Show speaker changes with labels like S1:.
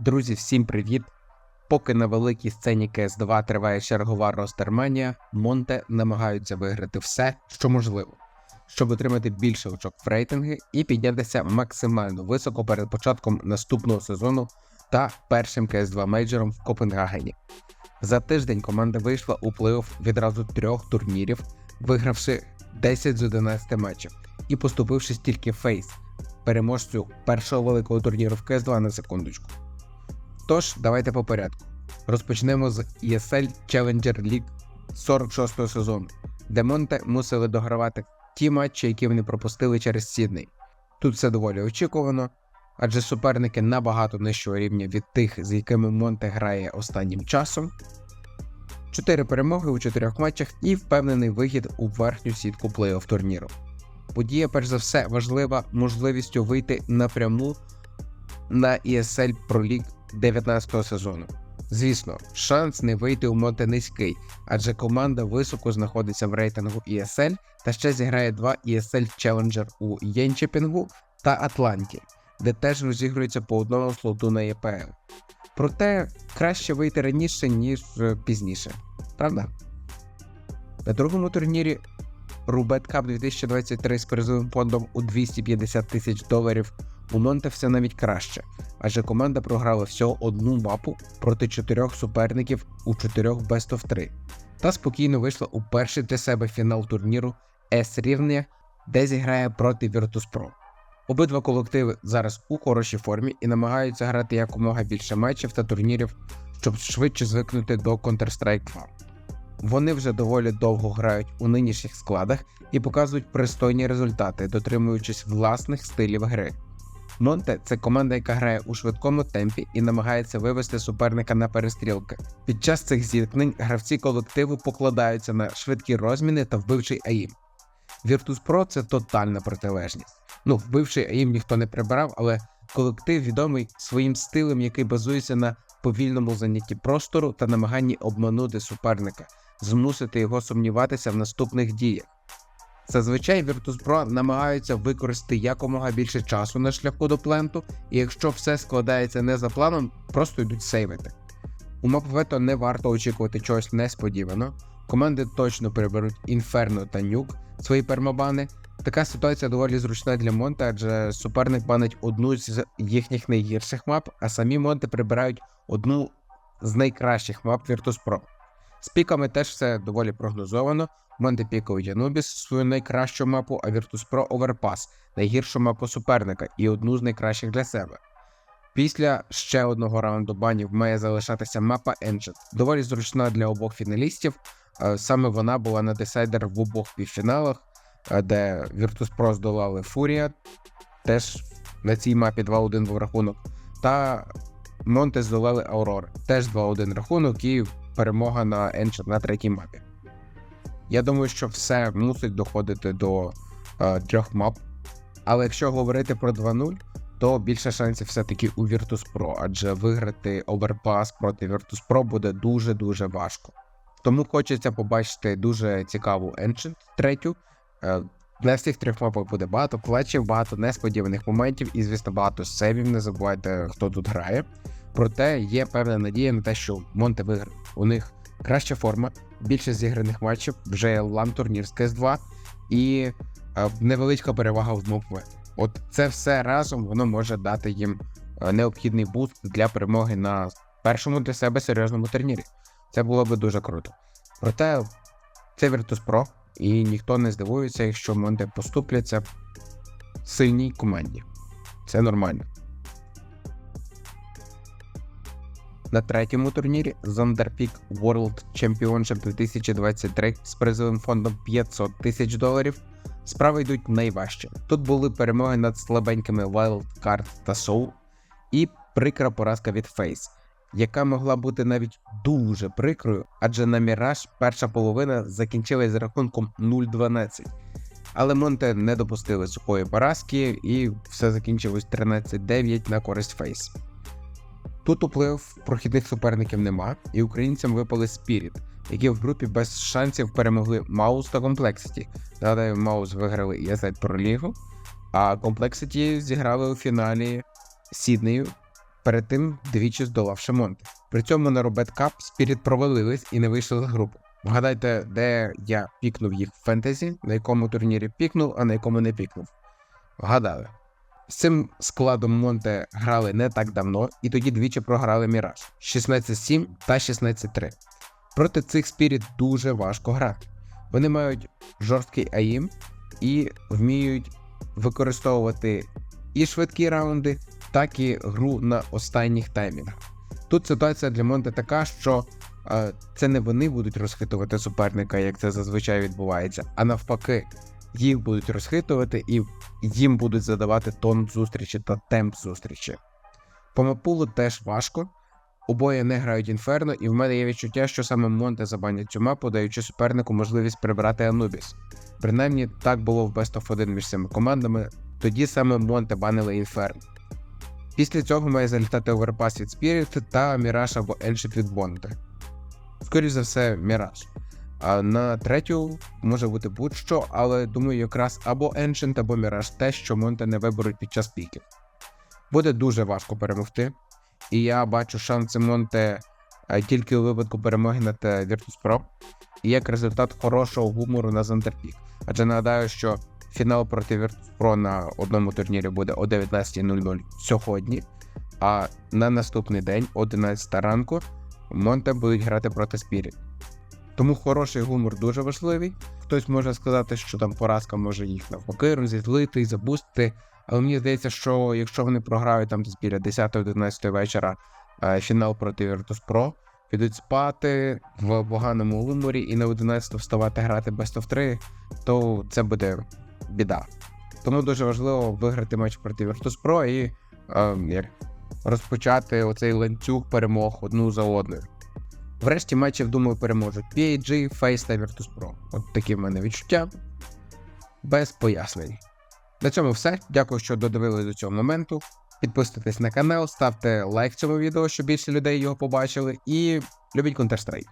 S1: Друзі, всім привіт! Поки на великій сцені КС2 триває чергова ростерманія, Монте намагаються виграти все, що можливо, щоб отримати більше очок в рейтинги і піднятися максимально високо перед початком наступного сезону та першим КС2 мейджором в Копенгагені. За тиждень команда вийшла у плей-офф відразу трьох турнірів, вигравши 10 з 11 матчів і поступившись тільки фейс, переможцю першого великого турніру в КС2 на секундочку. Тож, давайте по порядку. Розпочнемо з ESL Challenger League 46-го сезону, де Монте мусили догравати ті матчі, які вони пропустили через Сідней. Тут все доволі очікувано, адже суперники набагато нижчого рівня від тих, з якими Монте грає останнім часом. Чотири перемоги у чотирьох матчах і впевнений вихід у верхню сітку плей-офф турніру. Подія, перш за все, важлива можливістю вийти напряму на ESL Pro League 19 сезону. Звісно, шанс не вийти у Монте низький, адже команда високо знаходиться в рейтингу ESL та ще зіграє два ESL Challenger у Єнчепінгу та Атланті, де теж розігрується по одному слоту на ЄПЛ. Проте краще вийти раніше, ніж е, пізніше, правда? На другому турнірі Рубет Cup 2023 з призовим фондом у 250 тисяч доларів у Монте все навіть краще, адже команда програла всього одну мапу проти чотирьох суперників у чотирьох Best of 3 та спокійно вийшла у перший для себе фінал турніру С рівня, де зіграє проти Virtus.pro. Обидва колективи зараз у хорошій формі і намагаються грати якомога більше матчів та турнірів, щоб швидше звикнути до Counter-Strike 2. Вони вже доволі довго грають у нинішніх складах і показують пристойні результати, дотримуючись власних стилів гри. Монте це команда, яка грає у швидкому темпі і намагається вивести суперника на перестрілки. Під час цих зіткнень гравці колективу покладаються на швидкі розміни та вбивчий АІМ. Virtus.pro це тотальна протилежність. Ну, вбивчий АІМ ніхто не прибирав, але колектив відомий своїм стилем, який базується на повільному занятті простору та намаганні обманути суперника, змусити його сумніватися в наступних діях. Зазвичай Virtus.pro намагаються використати якомога більше часу на шляху до пленту, і якщо все складається не за планом, просто йдуть сейвити. У Мапвето не варто очікувати чогось несподівано. Команди точно приберуть Інферно та Нюк свої пермабани. Така ситуація доволі зручна для Монте, адже суперник банить одну з їхніх найгірших мап, а самі Монте прибирають одну з найкращих мап Virtus.pro. З піками теж все доволі прогнозовано. Монте пікають Anubis свою найкращу мапу, а Virtus.pro Overpass найгіршу мапу суперника і одну з найкращих для себе. Після ще одного раунду банів має залишатися мапа Engine, доволі зручна для обох фіналістів. Е, Саме вона була на десайдер в обох півфіналах, е, де Virtus.pro здолали Фурія, теж на цій мапі 2-1 був рахунок. Та Монте здолали Аурори, теж 2-1 рахунок і перемога на Engine на третій мапі. Я думаю, що все мусить доходити до е, трьох мап. Але якщо говорити про 2-0, то більше шансів все-таки у Virtus.pro, адже виграти Overpass проти Virtus.pro буде дуже-дуже важко. Тому хочеться побачити дуже цікаву Ancient третю. Е, На всіх трьох мапах буде багато клатчів, багато несподіваних моментів і, звісно, багато сейвів. Не забувайте, хто тут грає. Проте є певна надія на те, що Монте виграє. У них краща форма, більше зіграних матчів, вже лам турнір з КС2 і е, невеличка перевага в МОПВ. От це все разом воно може дати їм е, необхідний буст для перемоги на першому для себе серйозному турнірі. Це було би дуже круто. Проте це Virtus.pro, і ніхто не здивується, якщо Монте поступляться сильній команді. Це нормально. На третьому турнірі Zonderpeak World Championship 2023 з призовим фондом 500 тисяч доларів справи йдуть найважче. Тут були перемоги над слабенькими Wildcard та Soul і прикра поразка від Face, яка могла бути навіть дуже прикрою, адже на Міраж перша половина закінчилась з рахунком 0-12. Але Монте не допустили сухої поразки, і все закінчилось 13-9 на користь Face. Тут у плей-офф прохідних суперників нема, і українцям випали Spirit, які в групі без шансів перемогли Маус та Complexity. Нагадаю, Маус виграли ESL Pro Лігу, а Complexity зіграли у фіналі Сіднею перед тим двічі здолавши Монте. При цьому на Робет Кап Спіріт провалились і не вийшли з групи. Вгадайте, де я пікнув їх в фентезі, на якому турнірі пікнув, а на якому не пікнув. Вгадали. З цим складом Монте грали не так давно, і тоді двічі програли Міраж 16-7 та 16-3. Проти цих спіріт дуже важко грати. Вони мають жорсткий аїм і вміють використовувати і швидкі раунди, так і гру на останніх таймінгах. Тут ситуація для Монте така, що е, це не вони будуть розхитувати суперника, як це зазвичай відбувається, а навпаки, їх будуть розхитувати і їм будуть задавати тон зустрічі та темп зустрічі. По мапулу теж важко. Обоє не грають інферно, і в мене є відчуття, що саме Монте забанять цю мапу, даючи супернику можливість прибрати Анубіс. Принаймні так було в Best of 1 між цими командами, тоді саме Монте банили інферно. Після цього має залітати оверпас від Spirit та Міраж або Еншип від Монте. Скоріше за все, Міраж. А на третю може бути будь-що, але думаю, якраз або Ancient, або Міраж те, що Монте не виберуть під час піків. Буде дуже важко перемогти, і я бачу шанси Монте тільки у випадку перемоги над е, Virtus.pro і як результат хорошого гумору на Зандерпік. Адже нагадаю, що фінал проти Virtus.pro на одному турнірі буде о 19.00 сьогодні, а на наступний день, о 11 ранку, Монте будуть грати проти Spirit. Тому хороший гумор дуже важливий. Хтось може сказати, що там поразка може їх навпаки розізлити і забустити. Але мені здається, що якщо вони програють там біля 10-11 вечора е, фінал проти Virtus.pro, підуть спати в поганому гуморі і на 11 вставати грати Best of 3, то це буде біда. Тому дуже важливо виграти матч проти Virtus.pro і е, розпочати оцей ланцюг перемог одну за одною. Врешті матчів, думаю, переможуть PAG, Face та Virtus.pro. От такі в мене відчуття. Без пояснень. На цьому все. Дякую, що додивились до цього моменту. Підписуйтесь на канал, ставте лайк цьому відео, щоб більше людей його побачили. І любіть Counter-Strike.